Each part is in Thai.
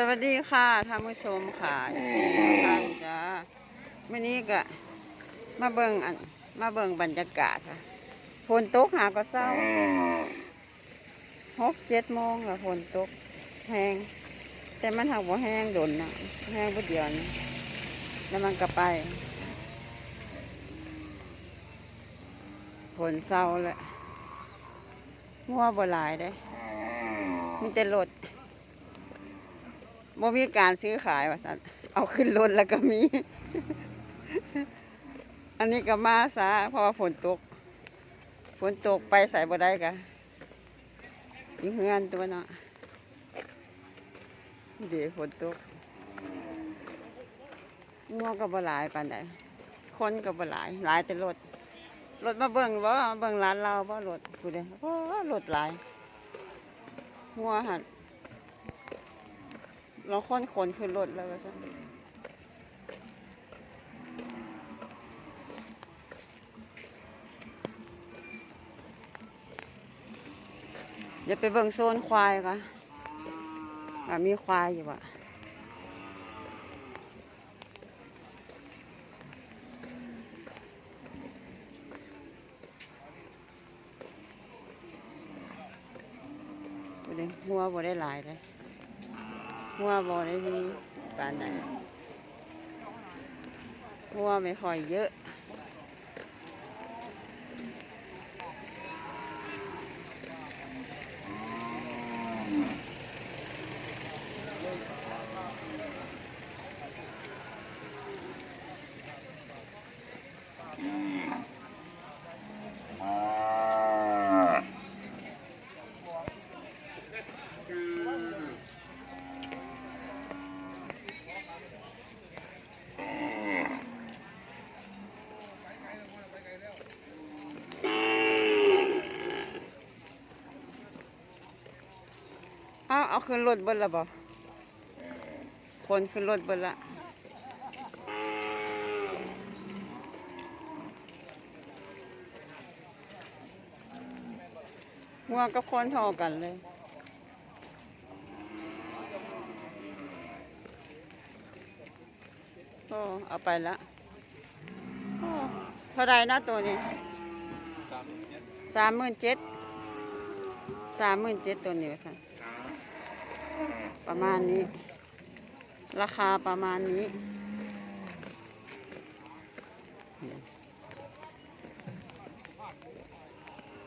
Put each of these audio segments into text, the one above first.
สวัสดีค่ะท่านผู้ชมค่ะสี่ท่านจ้าวันนี้ก็มาเบิ่งอันมาเบิ่งบรรยากาศค่ะฝนตกหาก็เศร้าหกเจ็ดโมงค่ะฝนตกแห้งแต่มันหักว่าแห้งโดนนะแห้งพุดเดียวนะแล้วมันก็ไปฝนเศร้าเลยงัวบ่หลายได้มีแต่รถ บ่มีการซื้อขายว่าสันเอาขึ้นรถแล้วก็มี อันนี้ก็มาซะเพราะว่าฝนตก ฝนตกไปใส่บ่ได้กะยู่เฮือนตัวเนาะเดี๋ยวฝนตกงัวก็บ่หลายปานใดคนก็บ่หลาย หลายแต่รถ รถมาเบิ่งบ่เบิ่งร้านเราบ่รถกูเด้อรถหลายงัวหัน เราค้นขนขึ้นรถแล้วว่าซะเดี๋ยวไปเบิ่งโซนควายก่อนว่ามีควายอยู่อะบ่ได้หัวบ่ได้หลายเลย หัวบอได้มีปานไหนหัวไม่ค่อยเยอะ ขึ้นรถเบิดละบ่คนขึ้นรถเบิดละหัวกับคนเท่ากันเลยโอ้เอาไปละโอ้เท่าไรนะตัวนี้สามหมื่นเจ็ดสามหมื่นเจ็ดตัวนี้ค่ะ ประมาณนี้ ราคาประมาณนี้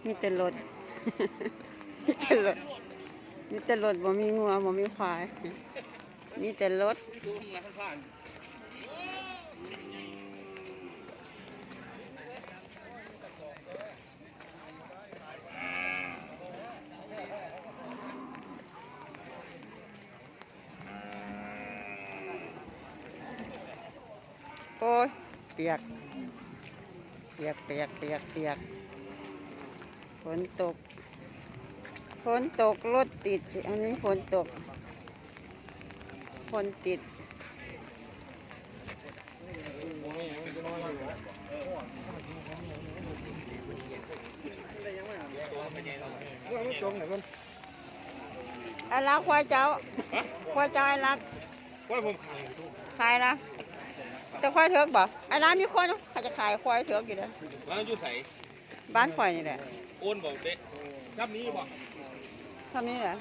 มีแต่รถมีแต่รถมีแต่รถบ่มีงัวบ่มีควาย มีแต่รถ ยเปียก เปียกเปียกเปียกเปียกฝนตก ฝนตกรถติด อันนี้ฝนตก ฝนติดจงไหนมันไอ้รักควายเจ้า ควายเจ้าไอ้รักว่าผมขายทุกขายนะ แต่ควายเถือกบ่ไอ้ร้านมีคนเขาจะขายควายเถือกอยู่เด้อร้านอยู่ใสบ้านข่อยนี่แหละโอนบอกเด็กจับนี้บอกเท่านี้แหละ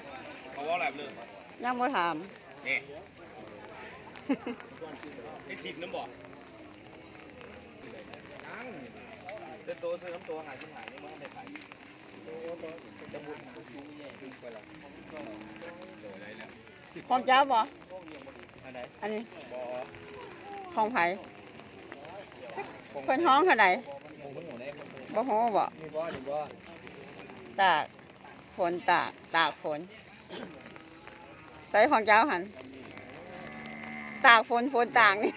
เขาว่าอะไรเลยยังบ่ถามเนี่ยไอ้สิบน้ำบอกยังเดินโตซื้อน้ำตัวหายชิ้นหายยังไม่ได้ขายจะบุญซื้อแย่ขึ้นไปแล้วของเจ้าบ่อันไหนอันนี้บอ ของไผเพิ่นห้องเท่าไหร่คงเป็นหมูได้คนบ่ฮู้บ่มีบอหรือบอตากฝนตากตากฝนใส่ของเจ้าหัน ตากฝนฝนตากนี่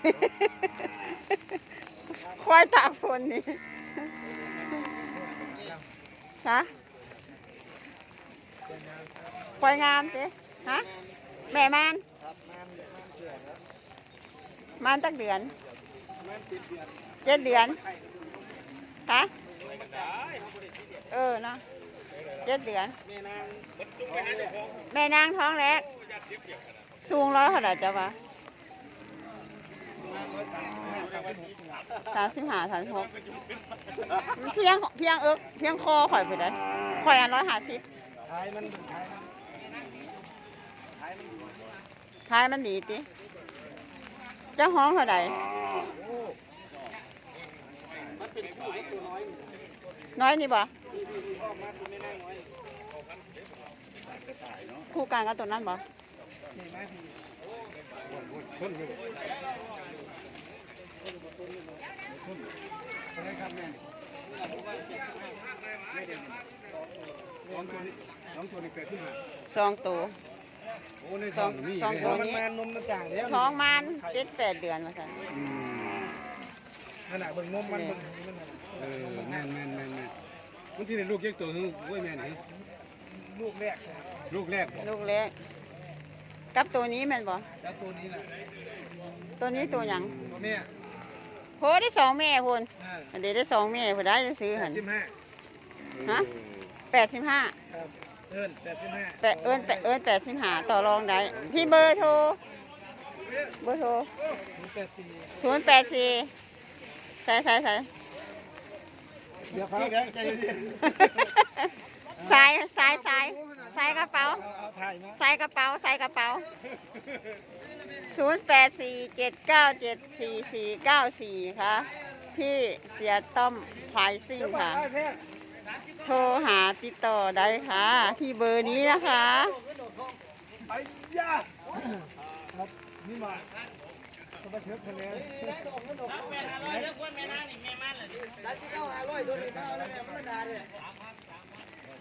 ควายตากฝนนี่ฮะควายงามสิฮะแม่มัน ครับน้ำน้ำเกลือครับ มันตักเดือนน้ำติดเดือดเจ็ดเดือนฮะอะไรกันได้เขาบริสุทธิ์เออเนาะเจ็ดเดือน แม่นางมันจุ่มไปหาเจ้าของแม่นางท้องแรกญาติเสียเปรียบกันนะสูงร้อยเท่าไหร่จ้ะวะสามสิบห้าสามสิบหกเพียงเพียงเอิกเพียงคอข่อยไปได้ข่อยอันร้อยห้าสิบท้ายมันท้ายมันท้ายมันหนีติเจ้าห้องเท่าไหร่มันเป็นคู่กับตัวน้อยน้อยนี่บ่พี่พี่พี่พ่อมาตัวไม่น่าน้อยคู่กลางกับตัวนั้นบ่เห็นไหมพี่ชนอยู่อะไรครับแม่ไม่เดี๋ยวน้องตัวนี้น้องตัวนี้เกิดขึ้นมาสองตัวโอ้ใน สองสองตัวมันนี้มานมมันต่างแล้วท้องมันเจ็ดแปดเดือนมาสั่นขนาดเบิ่งนมมันเบิ่งนี่มันเออแม่นแม่นแม่นแม่นมันที่ได้ลูกเยกตัวคือโอ้ยแม่นเหรอลูกแรกนะครับลูกแรกบ่ลูกเล็กกับตัวนี้แมันบ่แล้วตัวนี้แหละตัวนี้ตัวหยังตัวเนี้ยโหได้สองแม่พุ่นอ่าอันเดียวได้สองแม่พุ่นได้จะซื้อหันสิบห้าฮะแปดสิบห้าครับ เอิ้นแปดสิบห้าแปดเอิ้นแปดเอิ้นแปดสิบห้าต่อรองได้พี่เบอร์โทรเบอร์โทรศูนย์แปดสี่ศูนย์แปดสี่ใส่ใส่ใส่เดี๋ยวครับใจเย็นสายสายสายสายกระเป๋าเอาถ่ายมาใส่กระเป๋าใส่กระเป๋าศูนย์แปดสี่เจ็ดเก้าเจ็ดสี่สี่เก้าสี่ค่ะพี่เสียต้อมพายซิ่งค่ะได้แพทย์ โทรหาติดต่อได้ค่ะ ที่เบอร์นี้นะคะ ไอ้ยาครับนี่มาสมาชิกคะแนน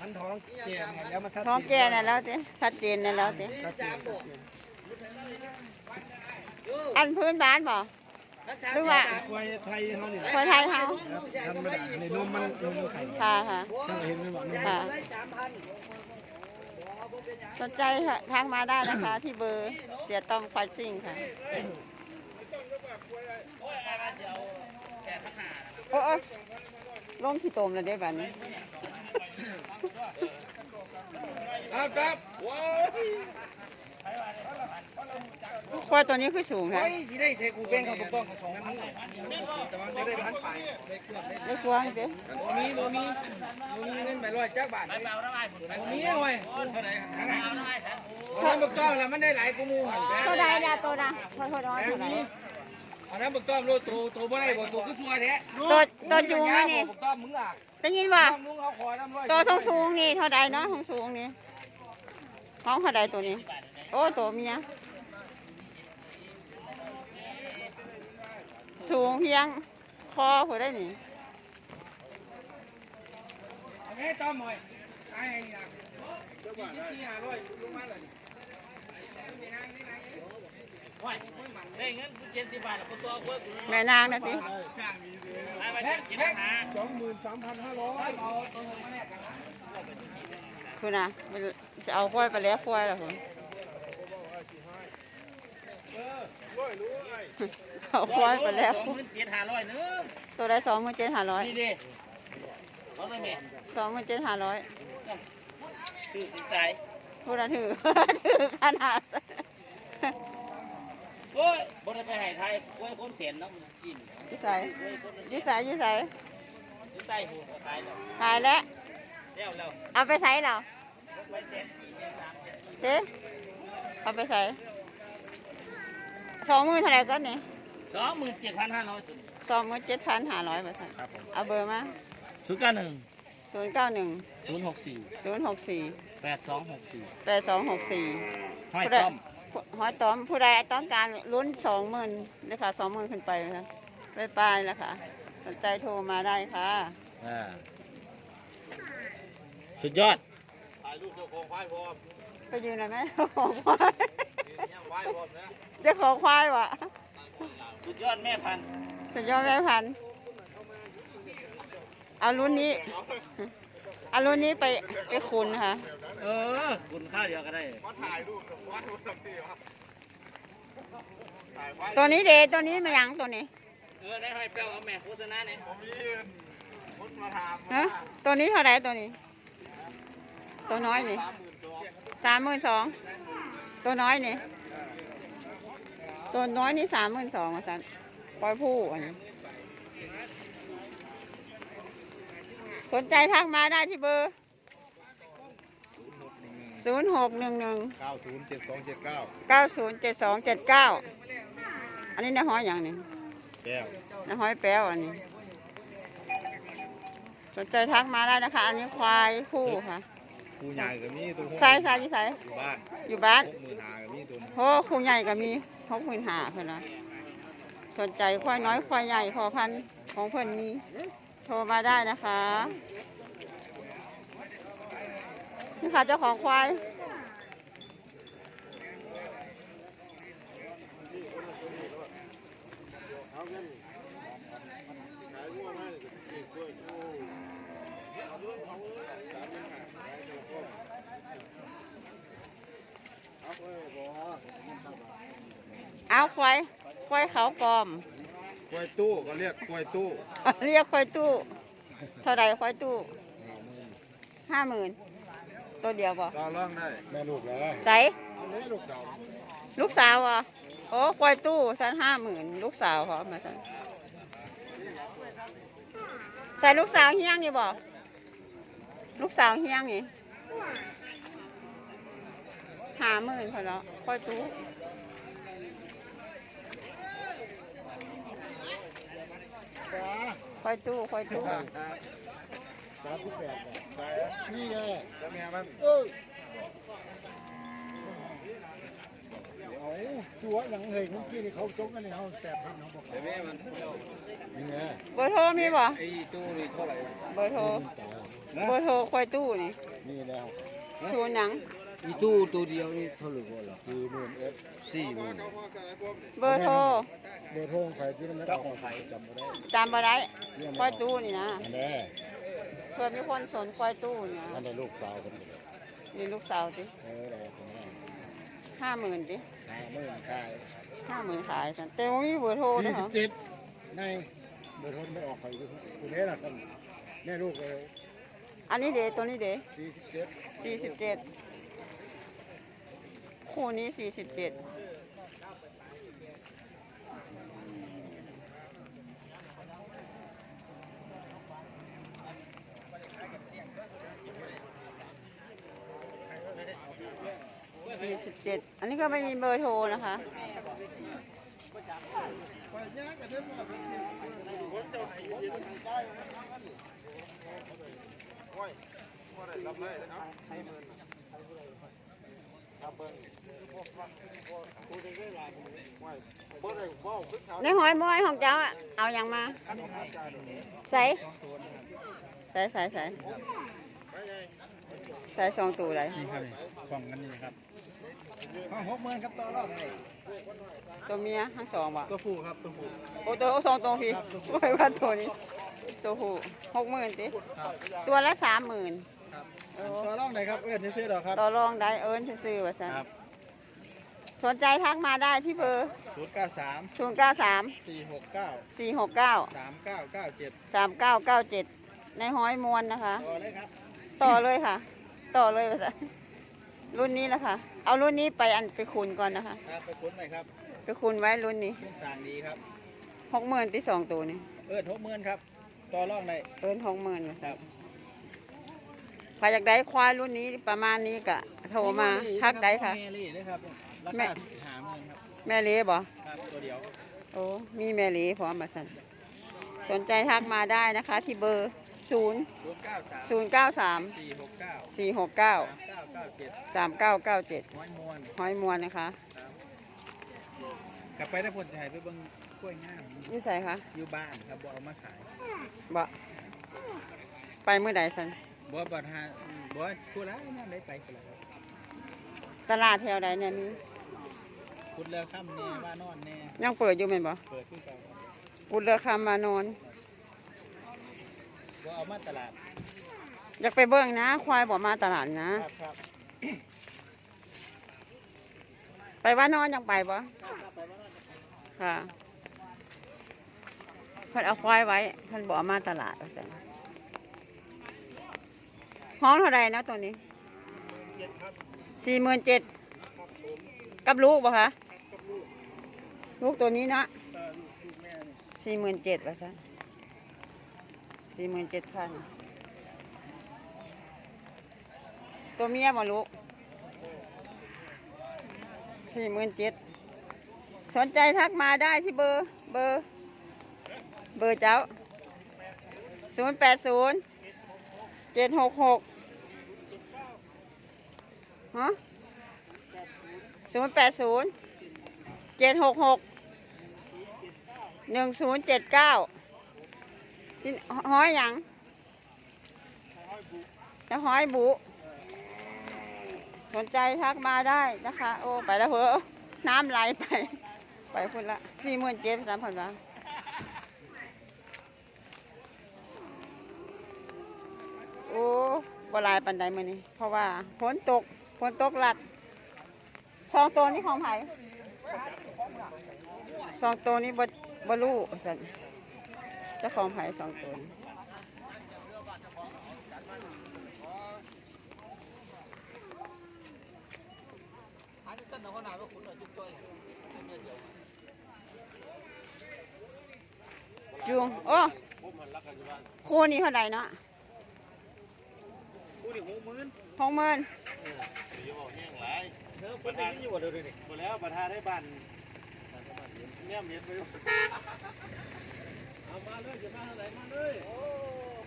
มันท้องแก่ไงแล้วมันชัดท้องแก่น่ะแล้วติชัดเจนน่ะแล้วติชัดเจนอันพื้นบ้านบ่ หรือว่าควายไทยเขาเนี่ยคนไทยเฮาธรรมดาในนมมันนมมันไข่ค่ะค่ะท่านเห็นไหมบอกนมค่ะสนใจค่ะทางมาได้นะคะที่เบอร์เสียต้องไฟซิ่งค่ะโอ้โอ้ลงที่โตมแล้วได้บ้านี้ครับครับ ควายตัวนี้คือสูงค่ะไอ้ที่ได้เทกูเป็นเขาถูกต้องเขาสองนั้นแต่ว่าไม่ได้พันไปได้เครื่องได้ได้ควายเด้มีโมมีโมมีเงินไปร้อยจักบาทไปเบาได้ไหมมีเว้ยเท่าไหร่ทั้งไหนเอาน้ำบักต้อมแล้วมันได้หลายกูมูหันไปเท่าใดดาตัวนะเท่าเท่าน้อยเท่าไหร่เอาน้ำบักต้อมโลตัวตัวบ่ได้บ่ตัวก็ชัวแท้ตัวตัวจูงนะนี่บักต้อมมึงล่ะได้ยินว่ามึงเอาขอน้ำร้อยตัวสูงสูงนี่เท่าใดเนาะสูงสูงนี่ท้องเท่าใดตัวนี้ โอ้ตัวเมียสูงเพียง คอหัวได้นี่เฮ้ยต้อมหน่อยไอ้นี่นะสี่ห้าร้อยลงมาเลยได้เงินเจ็ดสิบบาทแล้วตัวกูแม่นางนะติให้มาเจ็ดกินอาหารสองหมื่นสามพันห้าร้อยเอาตัวมาแลกกันะคุณนะจะเอาควายไปแล้วควายแล้วผม เอาควายไปแล้วสองหมื่นเจ็ดห้าร้อยเนื้อตัวได้สองหมื่นเจ็ดห้าร้อยนี่ดิเอาเลยแม่สองหมื่นเจ็ดห้าร้อยชื่อสิใจพูดนะถือถือขนาดโอ้ยบ่ได้ไปให้ไทยกล้วยคนเสียนเนาะมันกินยี่ใส่กล้วยคนยี่ใส่ยี่ใส่สิใจหูก็ตายแล้วขายแล้วแล้วแล้วเอาไปใส่เหรอไปเสียนสี่เสียนสามเสียนสี่เอ๊ะเอาไปใส่ สองหมื่นเท่าไหร่ก็นี่สองหมื่นเจ็ดพันห้าร้อยสองหมื่นเจ็ดพันห้าร้อยบาทเอาเบอร์มาศูนย์เก้าหนึ่งศูนย์เก้าหนึ่งศูนย์หกสี่ศูนย์หกสี่แปดสองหกสี่แปดสองหกสี่ห้อยผู้ใดต้อมหอยต้อมผู้ใดต้องการลุ้นสองหมื่นเลยค่ะสองหมื่นขึ้นไปนะคะไปปลายแล้วค่ะสนใจโทรมาได้ค่ะอ่าสุดยอดถ่ายรูปเจ้าของควายพร้อมไปยืนหน่อยไหมของควาย ยังควายพร้อมนะเจ้าของควายวะสุดยอดแม่พันธุ์สุดยอดแม่พันธุ์เอารุ่นนี้ เอารุ่นนี้ไปไปคุณค่ะ เออ คุณข้าวเดียวก็ได้ มาถ่ายรูปกับควายทำตีวะถ่ายควายตัวนี้เดตัวนี้มายังตัวนี้ เออได้ห้อยเปรี้ยวเอาแม่โฆษณาเนี่ยผมมีคนมาถามฮะ ตัวนี้เท่าไหร่ตัวนี้ ตัวน้อยนี่สามหมื่นสอง สามหมื่นสองตัวน้อยนี่ ตัวน้อยนี่สามหมื่นสองอะสันปล่อยผู้อันนี้สนใจทักมาได้ที่เบอร์ศูนย์หกหนึ่งหนึ่งเก้าศูนย์เจ็ดสองเจ็ดเก้าเก้าศูนย์เจ็ดสองเจ็ดเก้าอันนี้นะห้อยอย่างนี้แก้วนะห้อยแป้วอันนี้ สนใจทักมาได้นะคะ อันนี้ควายผู้ค่ะ คูใหญ่กับมีตัวใส่ใส่ยี่ใส่อยู่บ้านอยู่บ้านหกหมื่นหากับมีตัวโอ้ครูใหญ่ก็มีหกหมื่นหาเพื่อนนะสนใจควายน้อยควายใหญ่พอพันธุ์ของเพื่อนมีโทรมาได้นะคะ นี่ค่ะเจ้าของควาย ควายควายเขาปลอม กล้วยตู้ก็เรียกกล้วยตู้เรียกควายตู้ เท่าไรควายตู้ห้าหมื่นตัวเดียวบ่ต่อร่องได้แม่ลูกแล้วใส่นี่ลูกสาวลูกสาวอะโอ้ควายตู้สันห้าหมื่นลูกสาวเขามาสันใส่ลูกสาวเฮี้ยงนี่บ่ลูกสาวเฮี้ยงนี่ห้าหมื่นพอแล้วควายตู้ ควายตู้ควายตู้สามสิบแปดนี่ไงแล้วแม่มันเอาตัวหลังเฮยเมื่อกี้นี่เขาจกกันนี่เขาแสบพันเขาบอกแต่แม่มันนี่ไงเบอร์โทรมีบ่ไอ้ตู้นี่เท่าไหร่เบอร์โทรเบอร์โทรควายตู้นี่นี่แล้วชูนย์หยัง อีตู้ตัวเดียวนี่เท่าไหร่บ่ล่ะสี่หมื่นเอฟสี่หมื่นเบอร์โทรเบอร์โทรของใครที่มันไม่ได้ของใครจำไม่ได้จำมาได้ควายตู้นี่นะอันนี้เพื่อมีคนสนควายตู้นี่นะอันนี้ลูกสาวคนนี้นี่ลูกสาวสิเอออะไรของเราห้าหมื่นสิห้าหมื่นขายห้าหมื่นขายฉันแต่ว่ามีเบอร์โทรสี่นะสิคะบเจ็ดในเบอร์โทรไม่ออกใครคุณเอ๋ล่ะกันแม่ลูกเลยอันนี้เดตัวนี้เดสี่สิบเจ็ดสี่สิบเจ็ด คู่นี้สี่สิบเจ็ดสี่สิบเจ็ดอันนี้ก็ไม่มีเบอร์โทรนะคะ ในหอยมวยของเจ้าอะเอาอย่างมาใส่ใส่ใส่ใส่ใส่สองตัวเลยนี่ครับกล่องกันนี่ครับห้าหกหมื่นครับต่อรอบตัวเมียทั้งสองบ่ตัวผู้ครับตัวผู้โอ้ตัวสองตัวพี่ไม่ว่าตัวนี้ตัวผู้หกหมื่นสิตัวละสามหมื่น ต่อรอบไหนครับเอื้อนซื้อดอกครับ ต่อรองได้เอิญซื้อๆว่าสันครับ สนใจทักมาได้ที่เบอร์ ศูนย์เก้าสามศูนย์เก้าสามสี่หกเก้าสี่หกเก้าสามเก้าเก้าเจ็ดสามเก้าเก้าเจ็ดในห้อยมวนนะคะ ต่อเลยครับต่อเลยค่ะ ต่อเลยว่าสันรุ่นนี้แหละค่ะ เอารุ่นนี้ไปอันไปคูณก่อนนะคะ ครับไปคุ้นหน่อยครับไปคูณไว้รุ่นนี้เครื่องสร้างดีครับ หกหมื่นที่สองตัวนี่เอิ้นหกหมื่นครับ ต่อรองได้เอิญหกหมื่นครับใครอยากได้ควายรุ่นนี้ประมาณนี้ก็โทรมาทักได้ค่ะแม่ลี่นะครับราแม่คาหาเงินครับแม่เลี้บ่ครับตัวเดียวโอ้มีแม่เลี้พร้อมมาสั่นสนใจทักมาได้นะคะ ที่เบอร์ศูนย์ศูนย์เก้าสามศูนย์เก้าสามสี่หกเก้าสี่หกเก้าสามเก้าเก้าเจ็ดสามเก้าเก้าเจ็ดห้อยมวนห้อยมวนนะคะกลับไปได้ผลจะหายไปเบิ่งกล้วยงามอยู่ใส่คะอยู่บ้านครับบ่เอามาขายบ่ไปเมื่อใดสัน บ่บ่ทาบ่พูดแล้วนั่นได้ไปกันแล้วครับตลาดแถวใดเนี่ยมีพุดแล้วค่ำแน่ว่านอนแน่ยังเปิดอยู่ไหมนบ่เปิดขึ้นไปครับอุดเรือคำมานอน บ่เอามาตลาดอยากไปเบิ่งนะ ควายบอกมาตลาดนะ ครับครับไปว่านอนยังไปบ่ไปว่านอนค่ะเพิ่นเอาควายไว้เพิ่นบอกมาตลาดว่าซั่น ห้องเท่าไรนะตัวนี้สี่หมื่นเจ็ดกับลูกป่คะลูกตัวนี้นะสี่หมื่นเจ็ดป่ะซะสี่หมื่นเจ็ดพันตัวเมียบ่ลูกสี่หมื่นเจ็ดสนใจทักมาได้ที่เบอร์เบอร์ เบอร์เจ้าศูนย์แปดศูนย์เจ็ดหกหก ฮะศูนย์แปดศูนย์เจ็ดหกหกหนึ่งศูนย์เจ็ดเก้าห้อยยังจะห้อยบุ สนใจทักมาได้นะคะ โอ้ ไปแล้วเหอะน้ำไหลไป ไปพุ่นละสี่หมื่นเจ็ดสามพันบาทโอ้บหลายปันใดมือนี้ เพราะว่าฝนตก ฝนตกหลัดสองตัวนี้ของไผ่สองตัวนี้บบบลูสันเจ้าของไผ่สองตัวนี้จูงโอ้คู่นี้เท่าไหร่เนาะ หกหมื่นหกหมื่นเดี๋ยวบอกแห้งหลายเออประธานอยู่ว่าเดี๋ยวนี้หมดแล้วประธานให้บ้านเนี่ยเมียนไปอยู่เอามาเลยจะมาเท่าไหร่มาเลยโอ้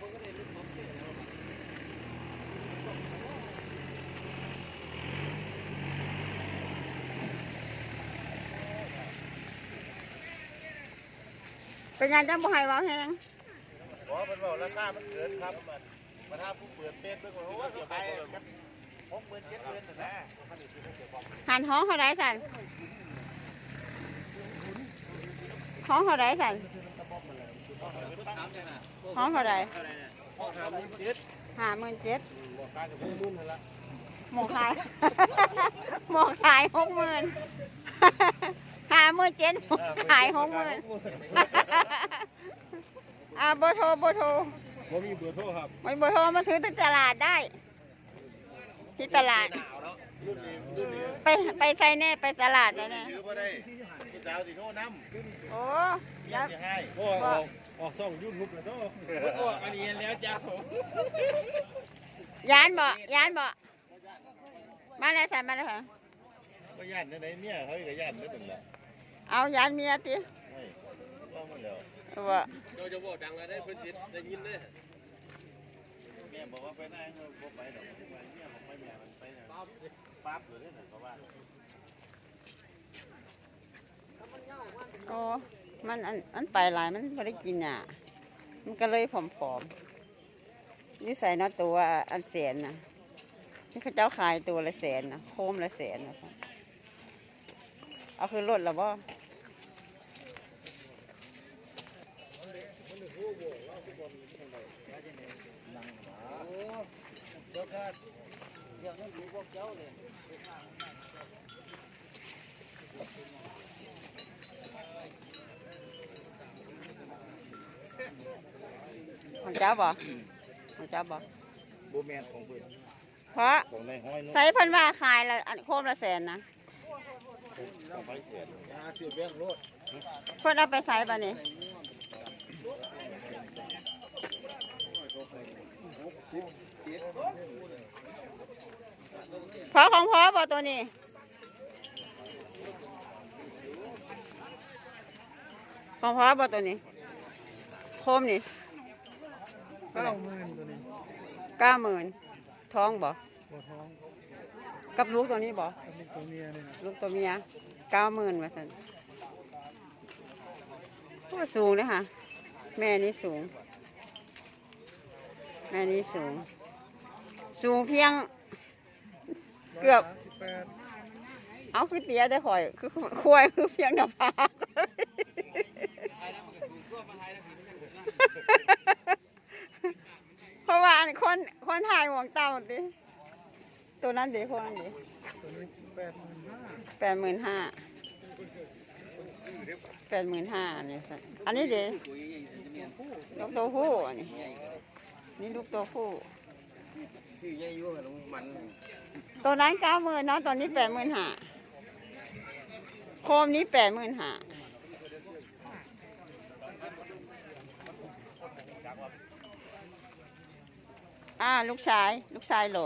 ผมก็ได้ลุ้นของเสียแล้วเป็นยังจังบ่ให้เว้าแฮงบอกมันบอกราคามันเกินครับมัน ประธาผู้เปิดเฟซเบิ่งว่าโอ้ยขายกันหกหมื่นเจ็ดหมื่นนะหันห้องเท่าไหร่สันห้องเท่าไหร่สันห้องเท่าไหร่ห้องหาหมื่นเจ็ดหาหมื่นเจ็ดบอการกับผู้มุ่นนั่นละหมอขายหมอขายหกหมื่นหาหมื่นเจ็ดขายหกหมื่นอ่าเบอโทรบอโทร ผมมีเบอร์โทรครับไม่เบอร์โทรมาถือที่ตลาดได้ ที่ตลาด รุ่นนี้รุ่นนี้ไปไปใส่แน่ไปตลาดแน่แน่ถือบ่ได้ที่ดาวที่โน่นน้ำโอ้ยัยังบจะให้โอ้ยออกออกซ่องยูทูบแล้วเนาะโอ้อันนี้แล้วจ้าผมยานบ่ยานบ่มาแล้วสันมาแล้วค่ะก็ย่านในไหนเมียเขาก็ย่านนั่นแหละเอายานเมียติไม่ต้องมาแล้ว ว่าเราจะบอกดังแล้วได้เพิ่นติดได้ยินเลยแม่บอกว่าไปไหนเขาบอกไปดอกไปเมียบอกไปแม่มันไปเนี่ยปั๊บเลยเนี่ยเพราะว่าโอ้มันอันอันไปหลายมันไม่ได้กินอะ มันก็เลยผอมๆนี่ใส่เนาะตัวอันแสนนะที่เขาเจ้าขายตัวละแสนนะโคมละแสนนะเอาคือลดแล้วบ่ ของเจ้าบ่ของเจ้าบ่โบแมนของเพิ่นเพราะของในห้อยนู้นใส่เพันว่าขายละอันโคมละแสนนะของไปเสียห้าสิบแบงค์รถเพิ่นเอาไปใส่ปะนี่ พอของพอบ่ตัวนี้ของพอบ่ตัวนี้โคมนี่เก้าหมื่นตัวนี้เก้าหมื่นท้องบ่บ่ท้องกับลูกตัวนี้บ่กับลูกตัวเมียนี่นะลูกตัวเมียเก้าหมื่นว่าสันก็สูงนะคะแม่นี้สูง แม่นี้สูง สูงเพียง เกือบสามสิบแปดเอาคือเตี้ยได้ข่อย คือควายคือเพียงหน้าผากเพราะว่าอันคนคนถ่ายห่วงเต่าดิตัวนั้นดิคนนั้นดิตัวนี้แปดหมื่นห้าแปดหมื่นห้าแปดหมื่นห้าเนี่ยสัอันนี้ดิลูกตัวผู้อันนี้ นี่ลูกตัวผู้ซื้อใหญ่อยู่กับมันตัวนั้นเก้าหมื่นเนาะตอนนี้แปดหมื่นห้าโคมนี้แปดหมื่นห้าอ่าลูกชาย ลูกชายหล่อ